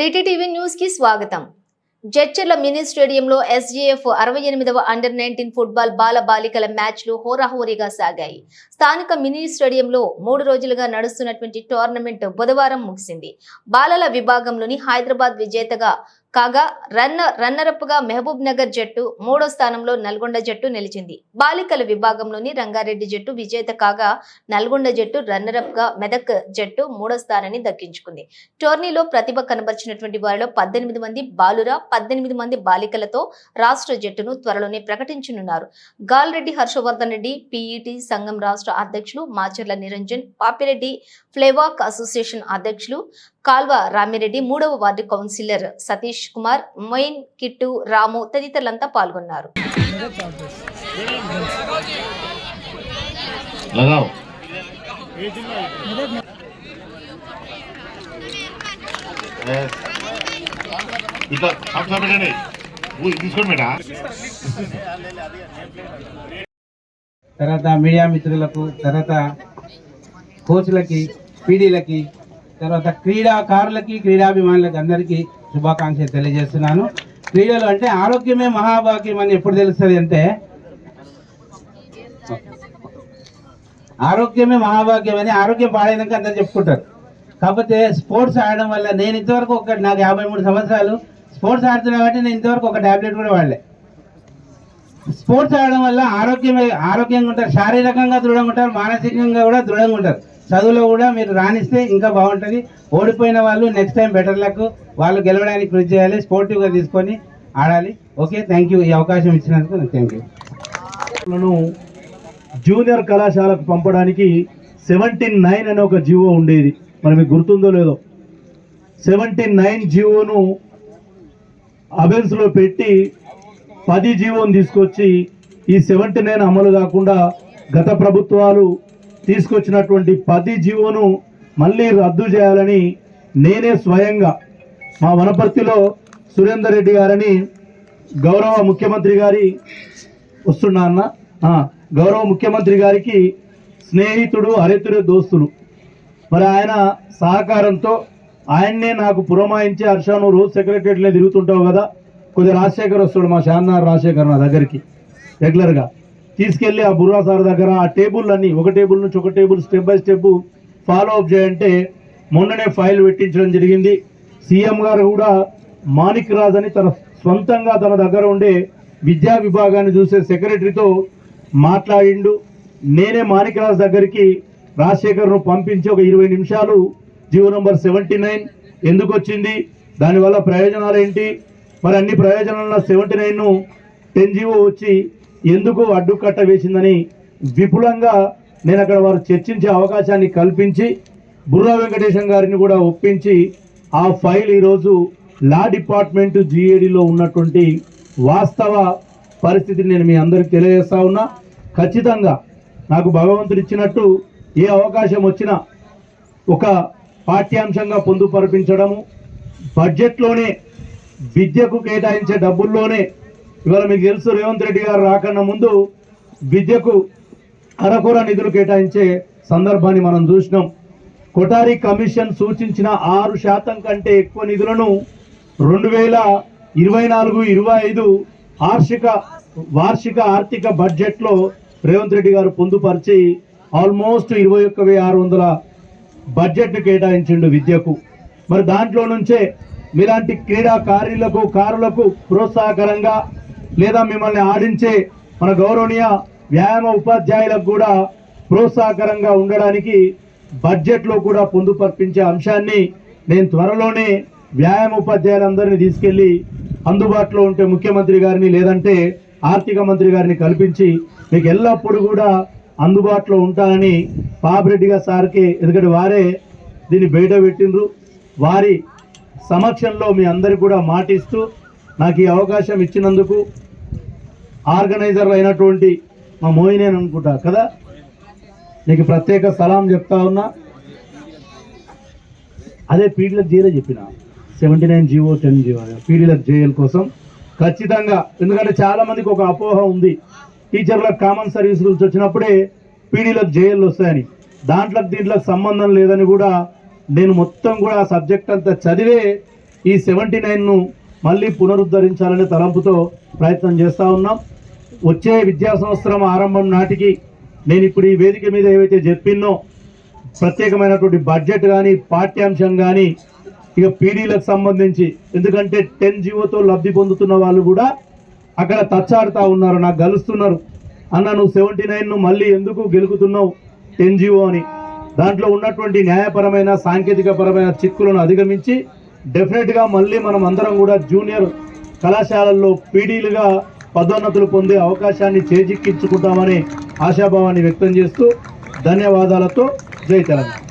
త్రీటీ TV న్యూస్కి స్వాగతం. Jadcherla mini స్టేడియంలో ఎస్జీఎఫ్ అరవై ఎనిమిదవ అండర్ నైన్టీన్ ఫుట్బాల్ బాల బాలికల మ్యాచ్లు హోరాహోరీగా సాగాయి. స్థానిక మినీ స్టేడియంలో మూడు రోజులుగా నడుస్తున్నటువంటి టోర్నమెంట్ బుధవారం ముగిసింది. బాలల విభాగంలోని హైదరాబాద్ విజేతగా కాగా రన్నర్ రన్నరప్గా మహబూబ్ నగర్ జట్టు మూడో స్థానంలో నల్గొండ జట్టు నిలిచింది. బాలికల విభాగంలోని రంగారెడ్డి జట్టు విజేత కాగా నల్గొండ జట్టు రన్నరప్గా మెదక్ జట్టు మూడో స్థానాన్ని దక్కించుకుంది. టోర్నీలో ప్రతిభ కనబరిచినటువంటి వారిలో పద్దెనిమిది మంది బాలుర పద్దెనిమిది మంది బాలికలతో రాష్ట్ర జట్టును త్వరలోనే ప్రకటించనున్నారు. గాల్రెడ్డి హర్షవర్ధన్ రెడ్డి పీఈటి సంఘం రాష్ట్ర అధ్యక్షులు మాచర్ల నిరంజన్ పాపిరెడ్డి ఫ్లేవాక్ అసోసియేషన్ అధ్యక్షులు కాల్వ రామిరెడ్డి మూడవ వార్డు కౌన్సిలర్ సతీష్ కుమార్ మొయిన్ కిట్టు రాము తదితరులంతా పాల్గొన్నారు. తర్వాత మీడియా మిత్రులకు తర్వాత కోచ్లకి పీడీలకి తర్వాత క్రీడాకారులకి క్రీడాభిమానులకి అందరికీ శుభాకాంక్షలు తెలియజేస్తున్నాను. క్రీడలు అంటే ఆరోగ్యమే మహాభాగ్యం అని ఎప్పుడు తెలుస్తుంది అంటే? ఆరోగ్యమే మహాభాగ్యం అని ఆరోగ్యం పాడైనాక అందరు చెప్పుకుంటారు. కాకపోతే స్పోర్ట్స్ ఆడడం వల్ల నేను ఇంతవరకు ఒక నాకు యాభై మూడు సంవత్సరాలు స్పోర్ట్స్ ఆడుతున్నా కాబట్టి నేను ఇంతవరకు ఒక టాబ్లెట్ కూడా వాడలే. స్పోర్ట్స్ ఆడడం వల్ల ఆరోగ్యమే ఆరోగ్యంగా ఉంటారు శారీరకంగా దృఢంగా ఉంటారు మానసికంగా కూడా దృఢంగా ఉంటారు. చదువులో కూడా మీరు రాణిస్తే ఇంకా బాగుంటుంది. ఓడిపోయిన వాళ్ళు నెక్స్ట్ టైం బెటర్ లక్ వాళ్ళు గెలవడానికి కృషి చేయాలి స్పోర్టివ్గా తీసుకొని ఆడాలి. ఓకే థ్యాంక్ యూ ఈ అవకాశం ఇచ్చినందుకు థ్యాంక్ యూ జూనియర్ కళాశాలకు పంపడానికి సెవెంటీన్ నైన్ అనే ఒక జీవో ఉండేది. మరి మీకు గుర్తుందో లేదో. సెవెంటీన్ నైన్ జీవోను అబెన్స్లో పెట్టి పది జీవోను తీసుకొచ్చి ఈ సెవెంటీ నైన్ అమలు కాకుండా గత ప్రభుత్వాలు తీసుకొచ్చినటువంటి పది జీవోను మళ్ళీ రద్దు చేయాలని నేనే స్వయంగా మా వనపర్తిలో సురేందర్ రెడ్డి గారని గౌరవ ముఖ్యమంత్రి గారి వస్తున్నా అన్న? గౌరవ ముఖ్యమంత్రి గారికి స్నేహితుడు హరితుడు దోస్తులు మరి ఆయన సహకారంతో ఆయన్నే నాకు పురమాయించి హర్షాను రోజు సెక్రటరీలో తిరుగుతుంటావు కదా? కొద్దిగా రాజశేఖర్ వస్తాడు మా షాన్నార్ రాజశేఖర్ నా దగ్గరికి. రెగ్యులర్గా. తీసుకెళ్ళి ఆ బుర్రా సార్ దగ్గర ఆ టేబుల్ అన్ని ఒక టేబుల్ నుంచి ఒక table step by step follow up చేయంటే మొన్ననే ఫైల్ పెట్టించడం జరిగింది. సీఎం గారు కూడా మాణిక్ రాజ్ అని తన సొంతంగా తన దగ్గర ఉండే విద్యా విభాగాన్ని చూసే సెక్రటరీతో మాట్లాడిండు. నేనే మాణిక్ రాజ్ దగ్గరికి రాజశేఖర్ను పంపించి ఒక ఇరవై నిమిషాలు జీవో నంబర్ సెవెంటీ నైన్ ఎందుకు వచ్చింది? దానివల్ల ప్రయోజనాలు ఏంటి? మరి అన్ని ప్రయోజనాల సెవెంటీ నైన్ను టెన్ జీవో వచ్చి ఎందుకు అడ్డుకట్ట వేసిందని విపులంగా నేను అక్కడ వారు చర్చించే అవకాశాన్ని కల్పించి బుర్రా వెంకటేశం గారిని కూడా ఒప్పించి ఆ ఫైల్ ఈరోజు లా డిపార్ట్మెంట్ జీఏడీలో ఉన్నటువంటి వాస్తవ పరిస్థితిని నేను మీ అందరికి తెలియజేస్తా ఉన్నా. ఖచ్చితంగా నాకు భగవంతుడు ఇచ్చినట్టు ఏ అవకాశం వచ్చినా ఒక పాఠ్యాంశంగా పొందుపరిపించడము బడ్జెట్లోనే విద్యకు కేటాయించే డబ్బుల్లోనే ఇవాళ మీకు తెలుసు రేవంత్ రెడ్డి గారు రాకన్నా ముందు విద్యకు అరకొర నిధులు కేటాయించే సందర్భాన్ని మనం చూసినాం. కొటారి కమిషన్ సూచించిన ఆరు శాతం కంటే ఎక్కువ నిధులను రెండు వేల ఇరవై నాలుగు ఇరవై ఐదు వార్షిక వార్షిక ఆర్థిక బడ్జెట్లో రేవంత్ రెడ్డి గారు పొందుపరిచి ఆల్మోస్ట్ ఇరవై ఒక్క వెయ్యి ఆరు వందల బడ్జెట్ను కేటాయించిండు విద్యకు. మరి దాంట్లో నుంచే మీలాంటి క్రీడాకారులకు కారులకు ప్రోత్సాహకరంగా లేదా మిమ్మల్ని ఆడించే మన గౌరవనీయ వ్యాయామ ఉపాధ్యాయులకు కూడా ప్రోత్సాహకరంగా ఉండడానికి బడ్జెట్లో కూడా పొందుపర్పించే అంశాన్ని నేను త్వరలోనే వ్యాయామ ఉపాధ్యాయులందరినీ తీసుకెళ్ళి అందుబాటులో ఉంటే ముఖ్యమంత్రి గారిని లేదంటే ఆర్థిక మంత్రి గారిని కల్పించి మీకు ఎల్లప్పుడూ కూడా అందుబాటులో ఉంటానని పాపిరెడ్డి గారు సార్కి ఎందుకంటే వారే దీన్ని బయట పెట్టిండ్రు. వారి సమక్షంలో మీ అందరికి కూడా మాటిస్తూ నాకు ఈ అవకాశం ఇచ్చినందుకు ఆర్గనైజర్ అయినటువంటి మా మోయినేని అనుకుంటా కదా? నీకు ప్రత్యేక సలాం చెప్తా ఉన్నా. అదే పీడీలకు జైలే చెప్పిన. Seventy nine GO ten GO పీడీలకు jail కోసం. ఖచ్చితంగా ఎందుకంటే చాలా మందికి ఒక అపోహ ఉంది. టీచర్లకు కామన్ సర్వీస్ రూల్స్ వచ్చినప్పుడే పీడీలకు జైళ్ళు వస్తాయని. దాంట్లోకి దీంట్లోకి సంబంధం లేదని కూడా నేను మొత్తం కూడా ఆ సబ్జెక్ట్ అంతా చదివే ఈ సెవెంటీ నైన్ను మళ్ళీ పునరుద్ధరించాలనే తలంపుతో ప్రయత్నం చేస్తూ ఉన్నాం. వచ్చే విద్యా సంవత్సరం ఆరంభం నాటికి నేను ఇప్పుడు ఈ వేదిక మీద ఏవైతే చెప్పినో ప్రత్యేకమైనటువంటి బడ్జెట్ కానీ పాఠ్యాంశం కానీ ఇక పీడీలకు సంబంధించి ఎందుకంటే టెన్ జీవోతో లబ్ధి పొందుతున్న వాళ్ళు కూడా అక్కడ తచ్చాడుతూ ఉన్నారు నాకు గెలుస్తున్నారు. అన్న నువ్వు సెవెంటీ నైన్ను మళ్ళీ ఎందుకు గెలుకుతున్నావు టెన్ జీవో అని? దాంట్లో ఉన్నటువంటి న్యాయపరమైన సాంకేతిక పరమైన చిక్కులను అధిగమించి డెఫినెట్గా మళ్ళీ మనం అందరం కూడా జూనియర్ కళాశాలల్లో పీడీలుగా పదోన్నతులు పొందే అవకాశాన్ని చేజిక్కించుకుంటామని ఆశాభావాన్ని వ్యక్తం చేస్తూ ధన్యవాదాలతో జై తెలంగాణ.